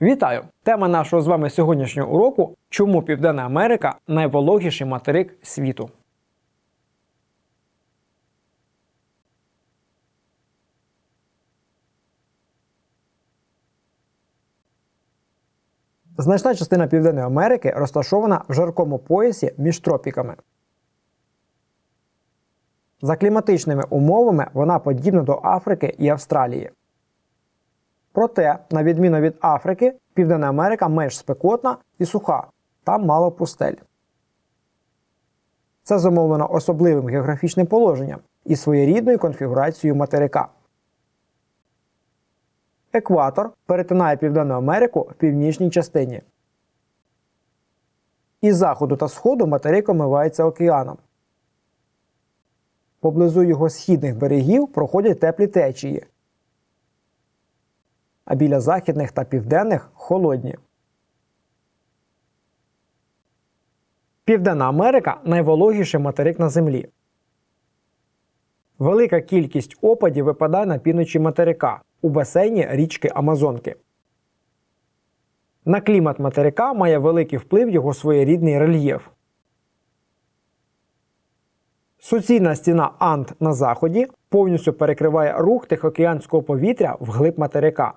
Вітаю! Тема нашого з вами сьогоднішнього уроку чому Південна Америка найвологіший материк світу. Значна частина Південної Америки розташована в жаркому поясі між тропіками. За кліматичними умовами вона подібна до Африки і Австралії. Проте, на відміну від Африки, Південна Америка менш спекотна і суха, там мало пустель. Це зумовлено особливим географічним положенням і своєрідною конфігурацією материка. Екватор перетинає Південну Америку в північній частині. Із заходу та сходу материк омивається океаном. Поблизу його східних берегів проходять теплі течії, а біля західних та південних холодні. Південна Америка найвологіший материк на землі. Велика кількість опадів випадає на півночі материка у басейні річки Амазонки. На клімат материка має великий вплив його своєрідний рельєф. Суцільна стіна Анд на заході повністю перекриває рух тихоокеанського повітря вглиб материка.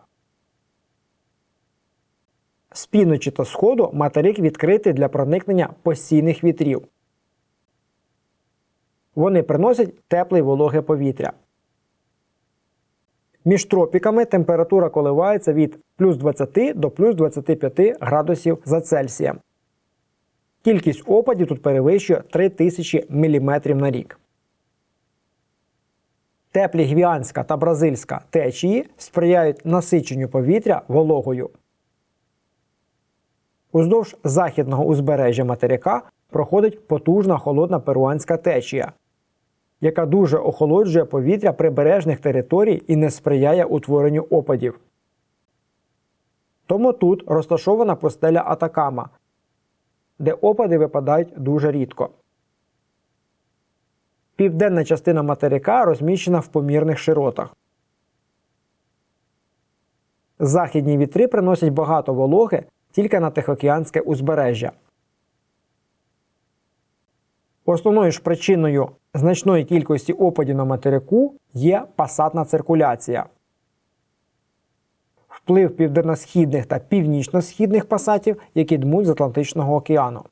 З півночі та сходу материк відкритий для проникнення постійних вітрів. Вони приносять тепле й вологе повітря. Між тропіками температура коливається від плюс 20 до плюс 25 градусів за Цельсієм. Кількість опадів тут перевищує 3000 мм на рік. Теплі гвіанська та бразильська течії сприяють насиченню повітря вологою. Уздовж західного узбережжя материка проходить потужна холодна перуанська течія, яка дуже охолоджує повітря прибережних територій і не сприяє утворенню опадів. Тому тут розташована постеля Атакама, де опади випадають дуже рідко. Південна частина материка розміщена в помірних широтах. Західні вітри приносять багато вологи тільки на Тихоокеанське узбережжя. Основною ж причиною значної кількості опадів на материку є пасатна циркуляція. Вплив південно-східних та північно-східних пасатів, які дмуть з Атлантичного океану.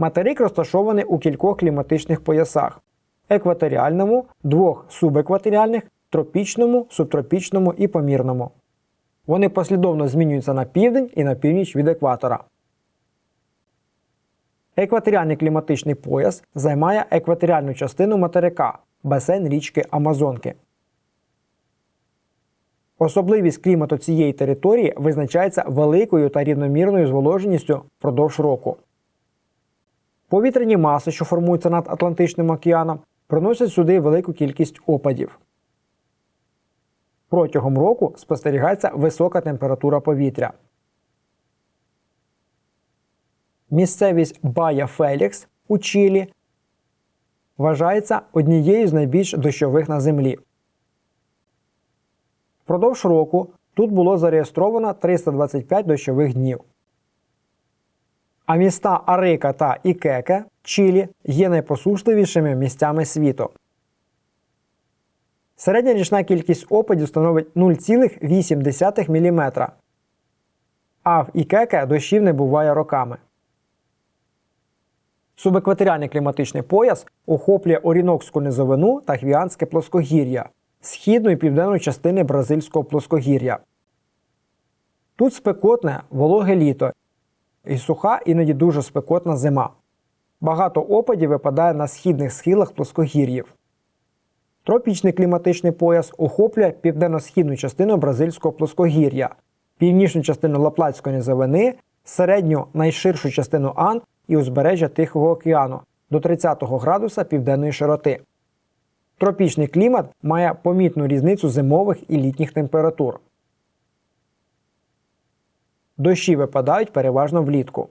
Материк розташований у кількох кліматичних поясах: екваторіальному, двох субекваторіальних, тропічному, субтропічному і помірному. Вони послідовно змінюються на південь і на північ від екватора. Екваторіальний кліматичний пояс займає екваторіальну частину материка басейн річки Амазонки. Особливість клімату цієї території визначається великою та рівномірною зволоженістю впродовж року. Повітряні маси, що формуються над Атлантичним океаном, приносять сюди велику кількість опадів. Протягом року спостерігається висока температура повітря. Місцевість Бая Фелікс у Чилі вважається однією з найбільш дощових на землі. Впродовж року тут було зареєстровано 325 дощових днів. А міста Арика та Ікеке Чилі є найпосушливішими місцями світу. Середня річна кількість опадів становить 0,8 мм. А в Ікеке дощів не буває роками. Субекваторіальний кліматичний пояс охоплює Орінокську низовину та Гвіанське плоскогір'я, східну і південну частини Бразильського плоскогір'я. Тут спекотне вологе літо і суха, іноді дуже спекотна зима. Багато опадів випадає на східних схилах плоскогір'їв. Тропічний кліматичний пояс охоплює південно-східну частину бразильського плоскогір'я, північну частину Лаплатської низовини, середню найширшу частину Анд і узбережжя Тихого океану до 30 градуса південної широти. Тропічний клімат має помітну різницю зимових і літніх температур. Дощі випадають переважно влітку.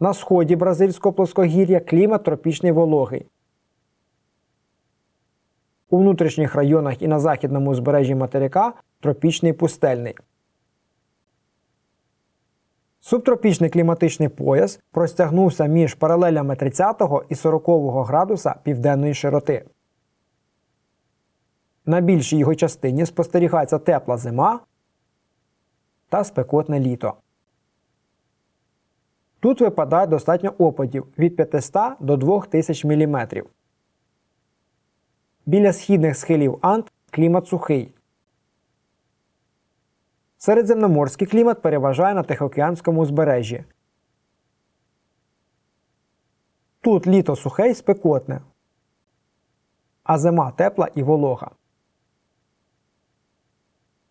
На сході бразильського плоскогір'я клімат тропічний вологий. У внутрішніх районах і на західному узбережжі материка тропічний пустельний. Субтропічний кліматичний пояс простягнувся між паралелями 30 і 40 градуса південної широти. На більшій його частині спостерігається тепла зима та спекотне літо. Тут випадає достатньо опадів від 500 до 2000 мм. Біля східних схилів Анд клімат сухий. Середземноморський клімат переважає на Тихоокеанському узбережжі. Тут літо сухе і спекотне, а зима тепла і волога.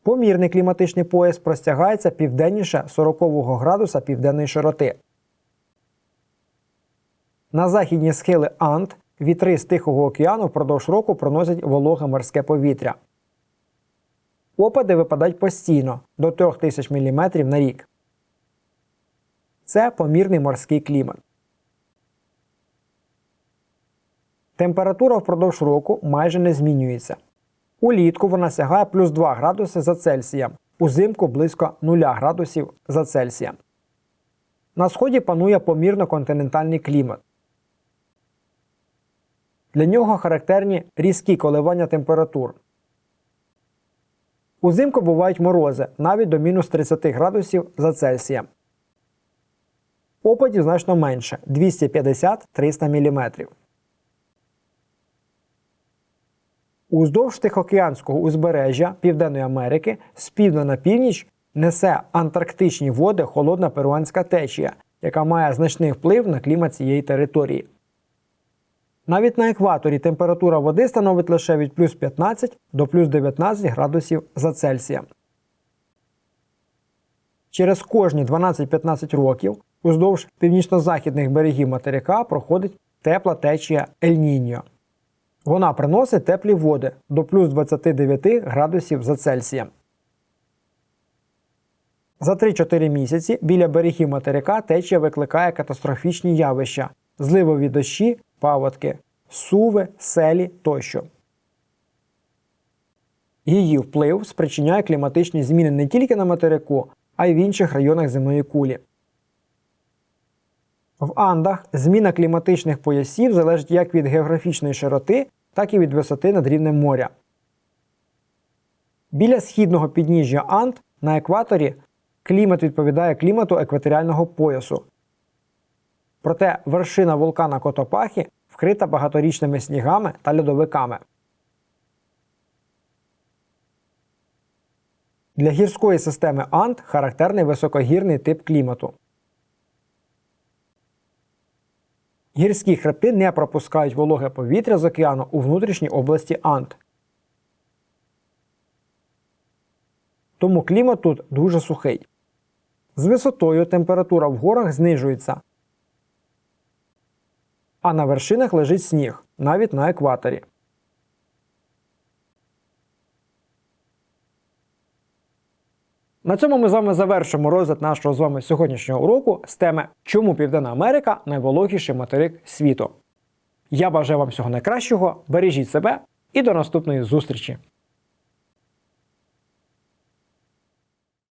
Помірний кліматичний пояс простягається південніше 40 градуса південної широти. На західні схили Анд вітри з Тихого океану впродовж року проносять вологе морське повітря. Опади випадають постійно до 3000 мм на рік. Це помірний морський клімат. Температура впродовж року майже не змінюється. Улітку вона сягає плюс 2 градуси за Цельсієм, узимку близько 0 градусів за Цельсієм. На сході панує помірно континентальний клімат. Для нього характерні різкі коливання температур. Узимку бувають морози навіть до мінус 30 градусів за Цельсієм. Опадів значно менше 250-300 мм. Уздовж Тихоокеанського узбережжя Південної Америки з півдня на північ несе антарктичні води холодна перуанська течія, яка має значний вплив на клімат цієї території. Навіть на екваторі температура води становить лише від плюс 15 до плюс 19 градусів за Цельсієм. Через кожні 12-15 років уздовж північно-західних берегів материка проходить тепла течія Ель-Ніньо. Вона приносить теплі води до плюс 29 градусів за Цельсієм. За 3-4 місяці біля берегів материка течія викликає катастрофічні явища, зливові дощі, паводки, суви, селі тощо. Її вплив спричиняє кліматичні зміни не тільки на материку, а й в інших районах земної кулі. В Андах зміна кліматичних поясів залежить як від географічної широти, так і від висоти над рівнем моря. Біля східного підніжжя Анд на екваторі клімат відповідає клімату екваторіального поясу. Проте вершина вулкана Котопахі вкрита багаторічними снігами та льодовиками. Для гірської системи Анд характерний високогірний тип клімату. Гірські хребти не пропускають вологе повітря з океану у внутрішній області Ант. Тому клімат тут дуже сухий. З висотою температура в горах знижується, а на вершинах лежить сніг, навіть на екваторі. На цьому ми з вами завершимо розгляд нашого з вами сьогоднішнього уроку з теми Чому Південна Америка найвологіший материк світу. Я бажаю вам всього найкращого, бережіть себе і до наступної зустрічі!